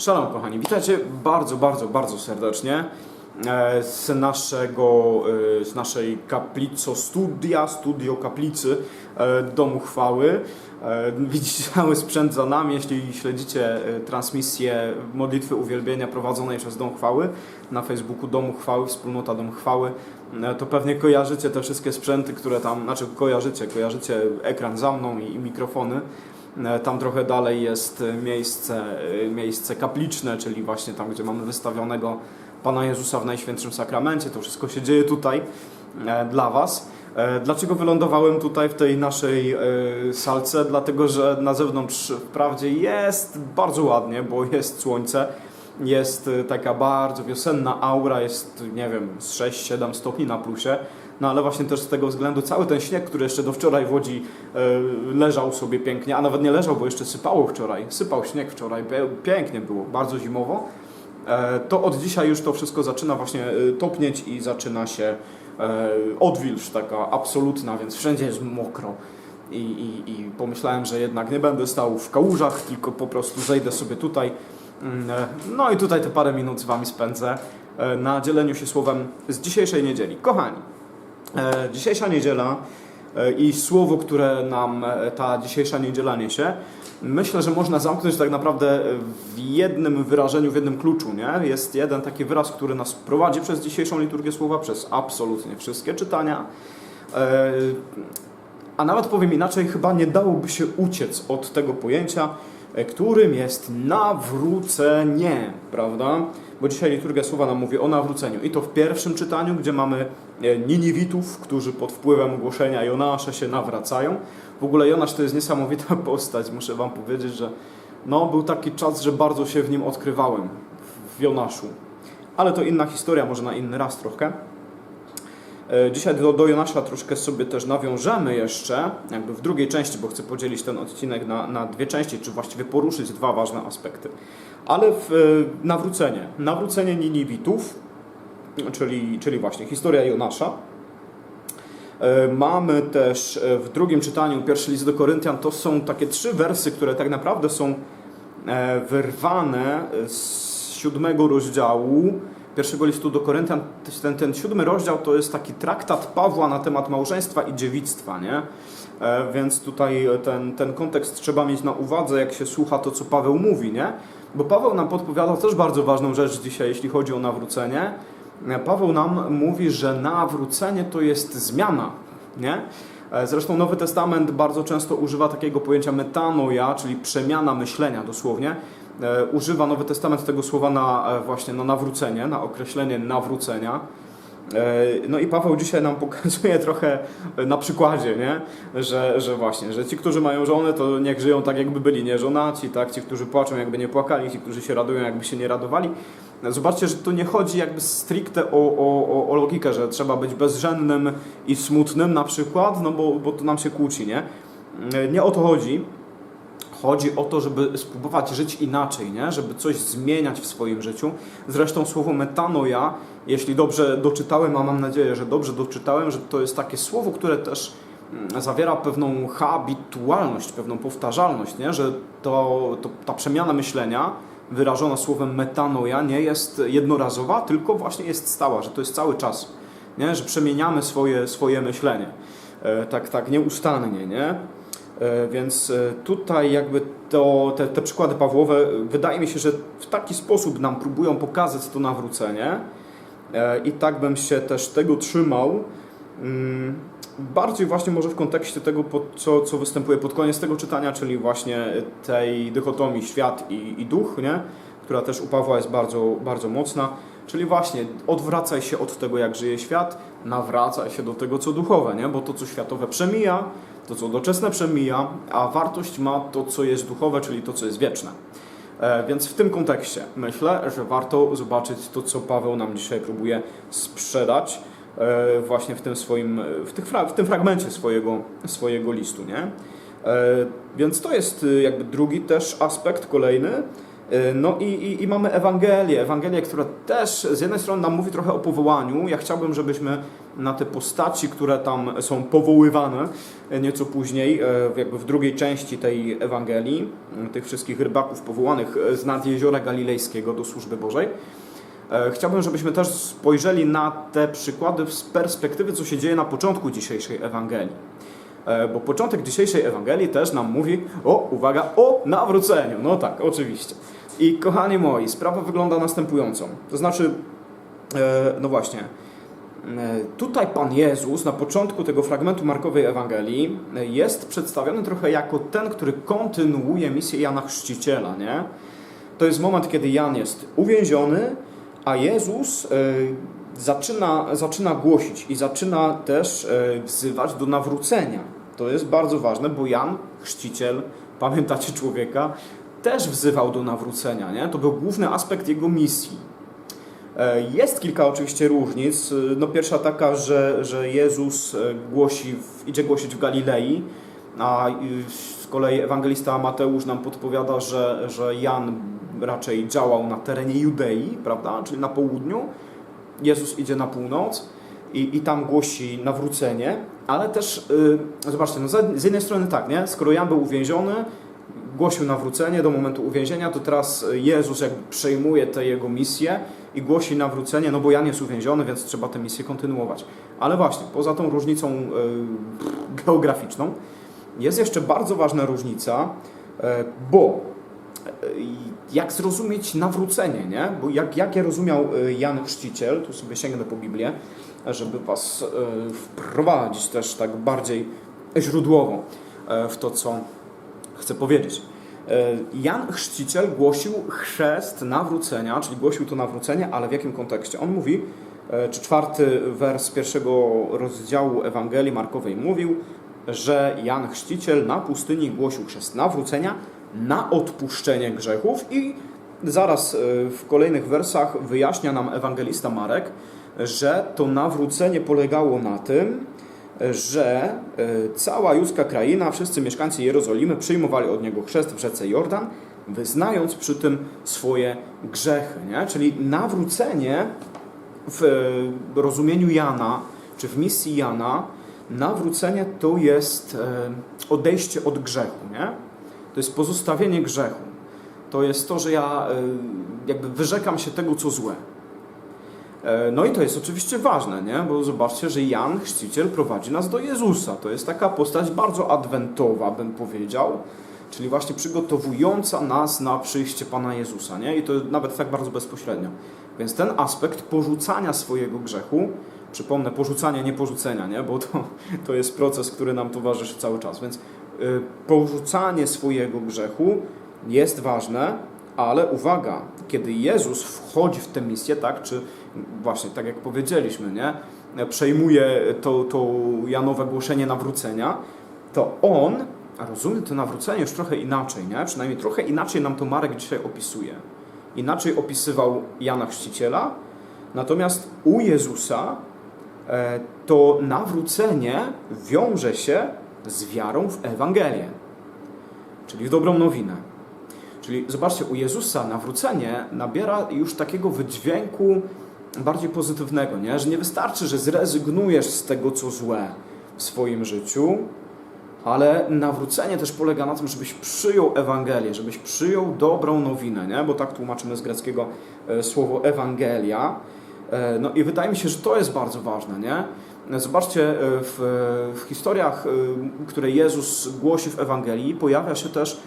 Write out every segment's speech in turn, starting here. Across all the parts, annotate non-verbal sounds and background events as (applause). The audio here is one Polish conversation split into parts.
Shalom kochani, witajcie bardzo, bardzo, bardzo serdecznie e, z naszego, e, z naszej kaplico studia, studio kaplicy e, Domu Chwały. Widzicie (laughs) cały sprzęt za nami, jeśli śledzicie transmisję modlitwy uwielbienia prowadzonej przez Dom Chwały na Facebooku Domu Chwały, wspólnota Dom Chwały, to pewnie kojarzycie te wszystkie sprzęty, które tam, znaczy kojarzycie, kojarzycie ekran za mną i, i mikrofony. E, Tam trochę dalej jest e, miejsce, e, miejsce kapliczne, czyli właśnie tam, gdzie mamy wystawionego Pana Jezusa w Najświętszym Sakramencie. To wszystko się dzieje tutaj dla Was. Dlaczego wylądowałem tutaj w tej naszej salce? Dlatego, że na zewnątrz wprawdzie jest bardzo ładnie, bo jest słońce, jest taka bardzo wiosenna aura, jest nie wiem, z 6-7 stopni na plusie. No ale właśnie też z tego względu cały ten śnieg, który jeszcze do wczoraj w Łodzi e, leżał sobie pięknie, a nawet nie leżał, bo jeszcze sypało wczoraj. Sypał śnieg wczoraj, pięknie było, bardzo zimowo. E, to od dzisiaj już to wszystko zaczyna właśnie e, topnieć i zaczyna się odwilż taka absolutna, więc wszędzie jest mokro. I, i, I pomyślałem, że jednak nie będę stał w kałużach, tylko po prostu zejdę sobie tutaj. Mm, No i tutaj te parę minut z Wami spędzę na dzieleniu się słowem z dzisiejszej niedzieli. Kochani, Dzisiejsza niedziela e, i słowo, które nam e, ta dzisiejsza niedziela niesie, myślę, że można zamknąć tak naprawdę w jednym wyrażeniu, w jednym kluczu. Nie? Jest jeden taki wyraz, który nas prowadzi przez dzisiejszą liturgię słowa, przez absolutnie wszystkie czytania. E, A nawet powiem inaczej, chyba nie dałoby się uciec od tego pojęcia, e, którym jest nawrócenie, prawda? Bo dzisiaj liturgia słowa nam mówi o nawróceniu. I to w pierwszym czytaniu, gdzie mamy e, Niniwitów, którzy pod wpływem głoszenia Jonasza się nawracają. W ogóle Jonasz to jest niesamowita (laughs) postać, muszę wam powiedzieć, że no, był taki czas, że bardzo się w nim odkrywałem, w Jonaszu. Ale to inna historia, może na inny raz trochę. E, Dzisiaj do, do Jonasza troszkę sobie też nawiążemy jeszcze, jakby w drugiej części, bo chcę podzielić ten odcinek na, na dwie części, czy właściwie poruszyć dwa ważne aspekty. Ale w e, nawrócenie. Nawrócenie Niniwitów, czyli, czyli właśnie historia Jonasza. E, Mamy też w drugim czytaniu, pierwszy list do Koryntian, to są takie trzy wersy, które tak naprawdę są wyrwane z siódmego rozdziału pierwszego listu do Koryntian. Ten, ten siódmy rozdział to jest taki traktat Pawła na temat małżeństwa i dziewictwa, nie? E, Więc tutaj ten, ten kontekst trzeba mieć na uwadze, jak się słucha to, co Paweł mówi, nie? Bo Paweł nam podpowiadał też bardzo ważną rzecz dzisiaj, jeśli chodzi o nawrócenie. E, Paweł nam mówi, że nawrócenie to jest zmiana, nie? E, Zresztą Nowy Testament bardzo często używa takiego pojęcia metanoia, czyli przemiana myślenia dosłownie. E, Używa Nowy Testament tego słowa na e, właśnie na nawrócenie, na określenie nawrócenia. E, No i Paweł dzisiaj nam (laughs) pokazuje trochę na przykładzie, nie? Że, że właśnie, że ci, którzy mają żonę, to niech żyją tak, jakby byli nieżonaci, tak? Ci, którzy płaczą, jakby nie płakali, ci, którzy się radują, jakby się nie radowali. Zobaczcie, że tu nie chodzi jakby stricte o, o, o, logikę, że trzeba być bezżennym i smutnym na przykład, no bo, bo to nam się kłóci, nie? Nie o to chodzi. Chodzi o to, żeby spróbować żyć inaczej, nie? żeby coś zmieniać w swoim życiu. Zresztą słowo metanoja, jeśli dobrze doczytałem, a mam nadzieję, że dobrze doczytałem, że to jest takie słowo, które też mm, zawiera pewną habitualność, pewną powtarzalność, nie? że to, to, ta przemiana myślenia wyrażona słowem metanoja nie jest jednorazowa, tylko właśnie jest stała, że to jest cały czas, nie? że przemieniamy swoje, swoje myślenie. E, tak, tak nieustannie, nie? E, Więc e, tutaj jakby to, te, te przykłady Pawłowe, e, wydaje mi się, że w taki sposób nam próbują pokazać to nawrócenie i tak bym się też tego trzymał. Mm, Bardziej właśnie może w kontekście tego, co, co występuje pod koniec tego czytania, czyli właśnie tej dychotomii świat i, i duch, nie? która też u Pawła jest bardzo, bardzo mocna. Czyli właśnie odwracaj się od tego, jak żyje świat, nawracaj się do tego, co duchowe, nie? bo to, co światowe przemija, to, co doczesne przemija, a wartość ma to, co jest duchowe, czyli to, co jest wieczne. E, Więc w tym kontekście myślę, że warto zobaczyć to, co Paweł nam dzisiaj próbuje sprzedać e, właśnie w tym swoim, w, tych, w tym fragmencie swojego, swojego listu, nie? E, Więc to jest jakby drugi też aspekt, kolejny. No i, i, i mamy Ewangelię, Ewangelię, która też z jednej strony nam mówi trochę o powołaniu. Ja chciałbym, żebyśmy na te postaci, które tam są powoływane e, nieco później, e, jakby w drugiej części tej Ewangelii, tych wszystkich rybaków powołanych e, z nad jeziora galilejskiego do służby Bożej. Chciałbym, żebyśmy też spojrzeli na te przykłady z perspektywy, co się dzieje na początku dzisiejszej Ewangelii. Bo początek dzisiejszej Ewangelii też nam mówi o, uwaga, o nawróceniu. No tak, oczywiście. I kochani moi, sprawa wygląda następująco. To znaczy, no właśnie, tutaj Pan Jezus na początku tego fragmentu Markowej Ewangelii e, jest przedstawiony trochę jako ten, który kontynuuje misję Jana Chrzciciela, nie? To jest moment, kiedy Jan jest uwięziony, a Jezus e, zaczyna, zaczyna głosić i zaczyna też e, wzywać do nawrócenia. To jest bardzo ważne, bo Jan, chrzciciel, pamiętacie człowieka, też wzywał do nawrócenia. Nie? To był główny aspekt jego misji. E, Jest kilka oczywiście różnic. E, No pierwsza taka, że, że Jezus e, głosi idzie głosić w Galilei, a z kolei ewangelista Mateusz nam podpowiada, że, że Jan raczej działał na terenie Judei, prawda, czyli na południu. Jezus idzie na północ i, i tam głosi nawrócenie, ale też, yy, zobaczcie, no z, z jednej strony tak, nie? Skoro Jan był uwięziony, głosił nawrócenie do momentu uwięzienia, to teraz Jezus jakby przejmuje tę jego misję i głosi nawrócenie, no bo Jan jest uwięziony, więc trzeba tę misję kontynuować. Ale właśnie, poza tą różnicą yy, geograficzną, jest jeszcze bardzo ważna różnica, e, bo e, jak zrozumieć nawrócenie, nie? Bo jak, jak je rozumiał e, Jan Chrzciciel, tu sobie sięgnę po Biblię, żeby was e, wprowadzić też tak bardziej źródłowo e, w to, co chcę powiedzieć. E, Jan Chrzciciel głosił chrzest nawrócenia, czyli głosił to nawrócenie, ale w jakim kontekście? On mówi, e, czy czwarty wers pierwszego rozdziału Ewangelii Markowej mówił, że Jan Chrzciciel na pustyni głosił chrzest nawrócenia na odpuszczenie grzechów i zaraz e, w kolejnych wersach wyjaśnia nam ewangelista Marek, że to nawrócenie polegało na tym, że e, cała judzka kraina, wszyscy mieszkańcy Jerozolimy przyjmowali od niego chrzest w rzece Jordan, wyznając przy tym swoje grzechy. Nie? Czyli nawrócenie w e, rozumieniu Jana, czy w misji Jana, nawrócenie to jest e, odejście od grzechu. Nie? To jest pozostawienie grzechu. To jest to, że ja jakby wyrzekam się tego, co złe. E, No i to jest oczywiście ważne, nie? bo zobaczcie, że Jan Chrzciciel prowadzi nas do Jezusa. To jest taka postać bardzo adwentowa, bym powiedział, czyli właśnie przygotowująca nas na przyjście Pana Jezusa. Nie? I to nawet tak bardzo bezpośrednio. Więc ten aspekt porzucania swojego grzechu, przypomnę, porzucania, nie porzucenia, nie? bo to, to jest proces, który nam towarzyszy cały czas. Więc y, porzucanie swojego grzechu jest ważne, ale uwaga, kiedy Jezus wchodzi w tę misję, tak, czy właśnie tak jak powiedzieliśmy, nie, przejmuje to, to Janowe głoszenie nawrócenia, to On rozumie to nawrócenie już trochę inaczej, nie? przynajmniej trochę inaczej nam to Marek dzisiaj opisuje. Inaczej opisywał Jana Chrzciciela, natomiast u Jezusa e, to nawrócenie wiąże się z wiarą w Ewangelię, czyli w dobrą nowinę. Czyli zobaczcie, u Jezusa nawrócenie nabiera już takiego wydźwięku bardziej pozytywnego, nie? że nie wystarczy, że zrezygnujesz z tego, co złe w swoim życiu, ale nawrócenie też polega na tym, żebyś przyjął Ewangelię, żebyś przyjął dobrą nowinę, nie? bo tak tłumaczymy z greckiego e, słowo Ewangelia. E, No i wydaje mi się, że to jest bardzo ważne, nie? Zobaczcie, e, w, w historiach, które Jezus głosi w Ewangelii, pojawia się też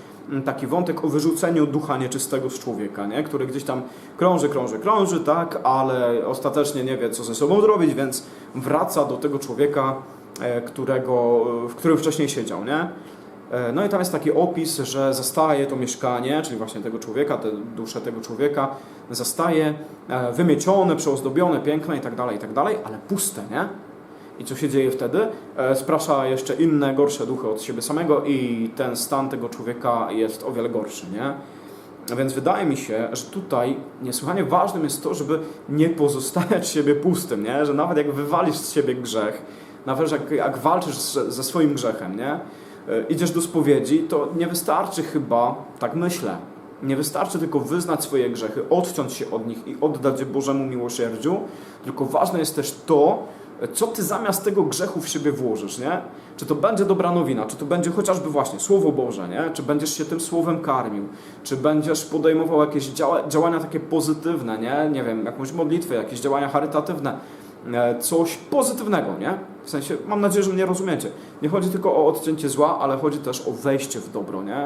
taki wątek o wyrzuceniu ducha nieczystego z człowieka, nie? który gdzieś tam krąży, krąży, krąży, tak, ale ostatecznie nie wie, co ze sobą zrobić, więc wraca do tego człowieka, e, którego, w którym wcześniej siedział. Nie? E, No i tam jest taki opis, że zastaje to mieszkanie, czyli właśnie tego człowieka, tę duszę tego człowieka, zastaje e, wymiecione, przeozdobione, piękne i tak dalej, i tak dalej, ale puste, nie? I co się dzieje wtedy? E, Sprasza jeszcze inne, gorsze duchy od siebie samego i ten stan tego człowieka jest o wiele gorszy, nie? Więc wydaje mi się, że tutaj niesłychanie ważnym jest to, żeby nie pozostawiać (laughs) siebie pustym, nie? że nawet jak wywalisz z siebie grzech, nawet jak, jak walczysz ze, ze swoim grzechem, nie? E, idziesz do spowiedzi, to nie wystarczy chyba, tak myślę, nie wystarczy tylko wyznać swoje grzechy, odciąć się od nich i oddać je Bożemu miłosierdziu, tylko ważne jest też to, co ty zamiast tego grzechu w siebie włożysz, nie? Czy to będzie dobra nowina, czy to będzie chociażby właśnie Słowo Boże, nie? Czy będziesz się tym Słowem karmił, czy będziesz podejmował jakieś działa, działania takie pozytywne, nie? Nie wiem, jakąś modlitwę, jakieś działania charytatywne, e, coś pozytywnego, nie? W sensie, mam nadzieję, że mnie rozumiecie. Nie chodzi tylko o odcięcie zła, ale chodzi też o wejście w dobro, nie?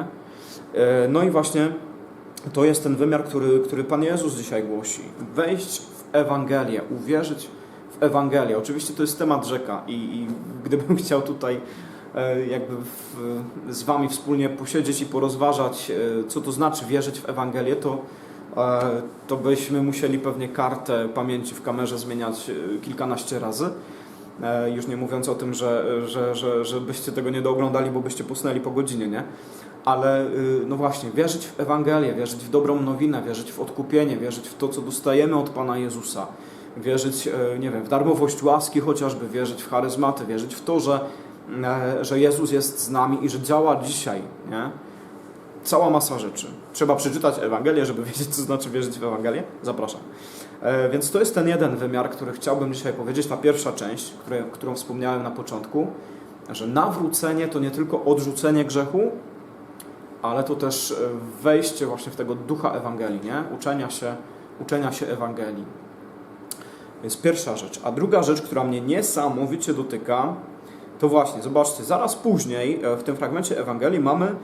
E, No i właśnie to jest ten wymiar, który, który Pan Jezus dzisiaj głosi. Wejść w Ewangelię, uwierzyć w Ewangelię. Oczywiście to jest temat rzeka i, i gdybym (laughs) chciał tutaj e, jakby w, z Wami wspólnie posiedzieć i porozważać, e, co to znaczy wierzyć w Ewangelię, to, e, to byśmy musieli pewnie kartę pamięci w kamerze zmieniać kilkanaście razy. Już nie mówiąc o tym, że, że, że, że byście tego nie dooglądali, bo byście pusnęli po godzinie, nie? Ale no właśnie, wierzyć w Ewangelię, wierzyć w dobrą nowinę, wierzyć w odkupienie, wierzyć w to, co dostajemy od Pana Jezusa, wierzyć, e, nie wiem, w darmowość łaski chociażby, wierzyć w charyzmaty, wierzyć w to, że, e, że Jezus jest z nami i że działa dzisiaj, nie? Cała masa rzeczy. Trzeba przeczytać Ewangelię, żeby wiedzieć, co znaczy wierzyć w Ewangelię. Zapraszam. E, Więc to jest ten jeden wymiar, który chciałbym dzisiaj powiedzieć, ta pierwsza część, które, którą wspomniałem na początku, że nawrócenie to nie tylko odrzucenie grzechu, ale to też wejście właśnie w tego ducha Ewangelii, nie? Uczenia się, uczenia się Ewangelii. Więc pierwsza rzecz. A druga rzecz, która mnie niesamowicie dotyka, to właśnie, zobaczcie, zaraz później e, w tym fragmencie Ewangelii mamy,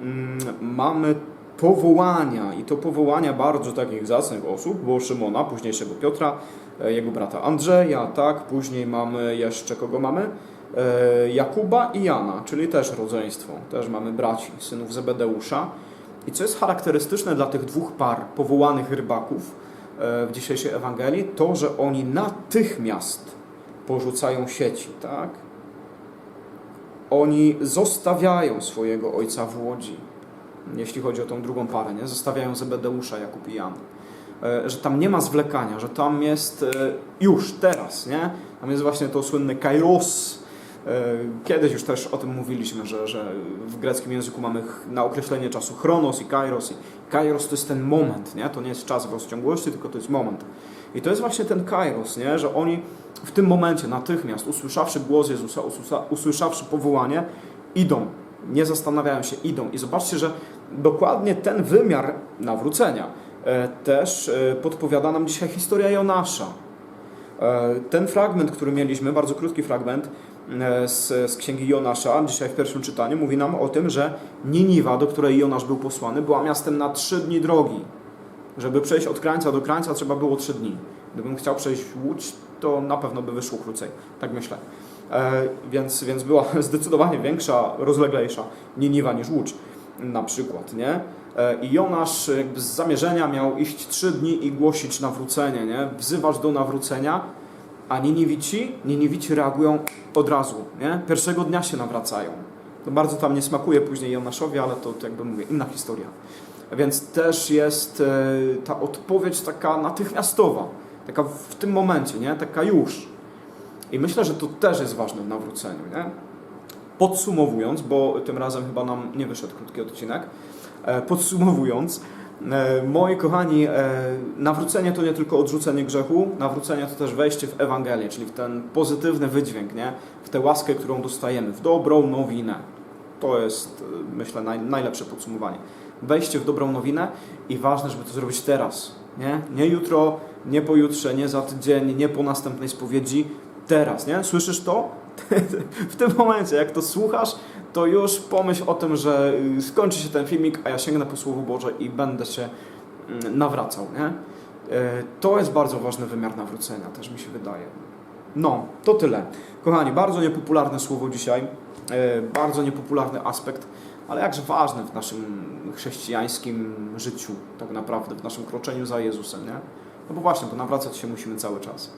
mm, mamy powołania i to powołania bardzo takich zacnych osób, bo Szymona, późniejszego Piotra, e, jego brata Andrzeja, tak, później mamy jeszcze kogo mamy? E, Jakuba i Jana, czyli też rodzeństwo, też mamy braci, synów Zebedeusza. I co jest charakterystyczne dla tych dwóch par powołanych rybaków w dzisiejszej Ewangelii, to, że oni natychmiast porzucają sieci, tak? Oni zostawiają swojego ojca w łodzi, jeśli chodzi o tą drugą parę, nie? Zostawiają Zebedeusza, Jakub i Jan. E, Że tam nie ma zwlekania, że tam jest e, już, teraz, nie? Tam jest właśnie to słynne kairos, E, Kiedyś już też o tym mówiliśmy, że, że w greckim języku mamy na określenie czasu chronos i kairos. I kairos to jest ten moment, nie? to nie jest czas w rozciągłości, tylko to jest moment. I to jest właśnie ten kairos, nie? że oni w tym momencie natychmiast, usłyszawszy głos Jezusa, usłysza- usłyszawszy powołanie, idą, nie zastanawiają się, idą. I zobaczcie, że dokładnie ten wymiar nawrócenia e, też e, podpowiada nam dzisiaj historia Jonasza. E, Ten fragment, który mieliśmy, bardzo krótki fragment e, z, z księgi Jonasza, dzisiaj w pierwszym czytaniu, mówi nam o tym, że Niniwa, do której Jonasz był posłany, była miastem na trzy dni drogi. Żeby przejść od krańca do krańca, trzeba było trzy dni. Gdybym chciał przejść Łódź, to na pewno by wyszło krócej. Tak myślę. E, więc, więc była (laughs) zdecydowanie większa, rozleglejsza Niniwa niż Łódź na przykład, nie? E, I Jonasz jakby z zamierzenia miał iść trzy dni i głosić nawrócenie, nie? Wzywać do nawrócenia, a Niniwici, Niniwici reagują od razu, nie? Pierwszego dnia się nawracają. To bardzo tam nie smakuje później Jonaszowi, ale to, to jakby mówię, inna historia. Więc też jest e, ta odpowiedź taka natychmiastowa, taka w tym momencie, nie? Taka już. I myślę, że to też jest ważne w nawróceniu, nie? Podsumowując, bo tym razem chyba nam nie wyszedł krótki odcinek, e, podsumowując, moi kochani, e, nawrócenie to nie tylko odrzucenie grzechu, nawrócenie to też wejście w Ewangelię, czyli w ten pozytywny wydźwięk, nie? w tę łaskę, którą dostajemy, w dobrą nowinę. To jest, e, myślę, naj, najlepsze podsumowanie. Wejście w dobrą nowinę i ważne, żeby to zrobić teraz. Nie, nie jutro, nie pojutrze, nie za tydzień, nie po następnej spowiedzi. Teraz, nie? Słyszysz to? (laughs) w tym momencie, jak to słuchasz, to już pomyśl o tym, że y, skończy się ten filmik, a ja sięgnę po Słowo Boże i będę się mm, nawracał, nie? E, To jest bardzo ważny wymiar nawrócenia, też mi się wydaje. No, to tyle. Kochani, bardzo niepopularne słowo dzisiaj, e, bardzo niepopularny aspekt, ale jakże ważny w naszym chrześcijańskim życiu, tak naprawdę, w naszym kroczeniu za Jezusem, nie? No bo właśnie, bo nawracać się musimy cały czas.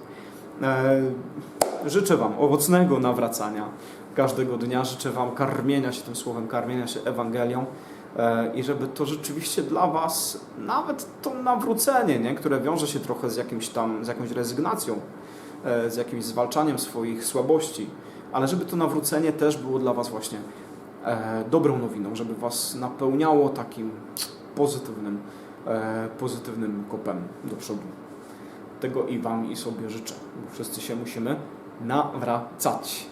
Życzę Wam owocnego nawracania każdego dnia. Życzę Wam karmienia się tym słowem, karmienia się Ewangelią. e, i żeby to rzeczywiście dla Was, nawet to nawrócenie, nie? które wiąże się trochę z, jakimś tam, z jakąś rezygnacją, e, z jakimś zwalczaniem swoich słabości, ale żeby to nawrócenie też było dla Was właśnie e, dobrą nowiną, żeby Was napełniało takim pozytywnym, pozytywnym kopem do przodu. Tego i Wam i sobie życzę, bo wszyscy się musimy nawracać.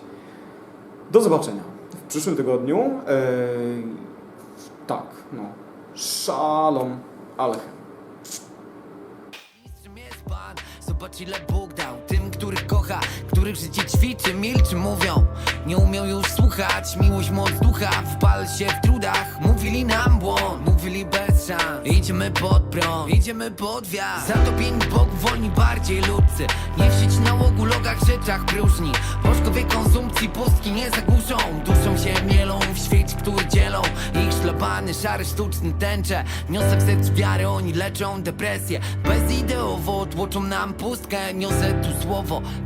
Do zobaczenia w przyszłym tygodniu. E, tak, no. Shalom Alechem. Zobacz ile Bóg dał których kocha, których życie ćwiczy, milczy, mówią. Nie umią już słuchać, miłość, moc ducha Wpal się w trudach, mówili nam błąd Mówili bez szans, idziemy pod prąd Idziemy pod wiatr. Zatopieni Bóg, wolni bardziej ludcy Nie w sieć nałogu, logach, rzeczach próżni. Bożkowie konsumpcji, pustki nie zagłuszą. Duszą się mielą w świeć, który dzielą Ich szlabany, szary, sztuczny tęcze Wniosek serc wiary, oni leczą depresję. Bezideowo tłoczą nam pustkę. Niosę tu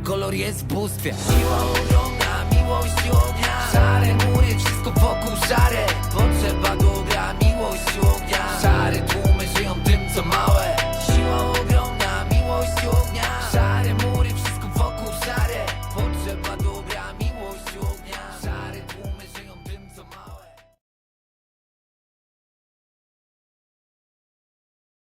kolor jest w bóstwie. Siła ogromna, miłość i ognia. Szare mury, wszystko wokół szare. Potrzeba dobra, miłość i ognia. Szare tłumy żyją tym, co małe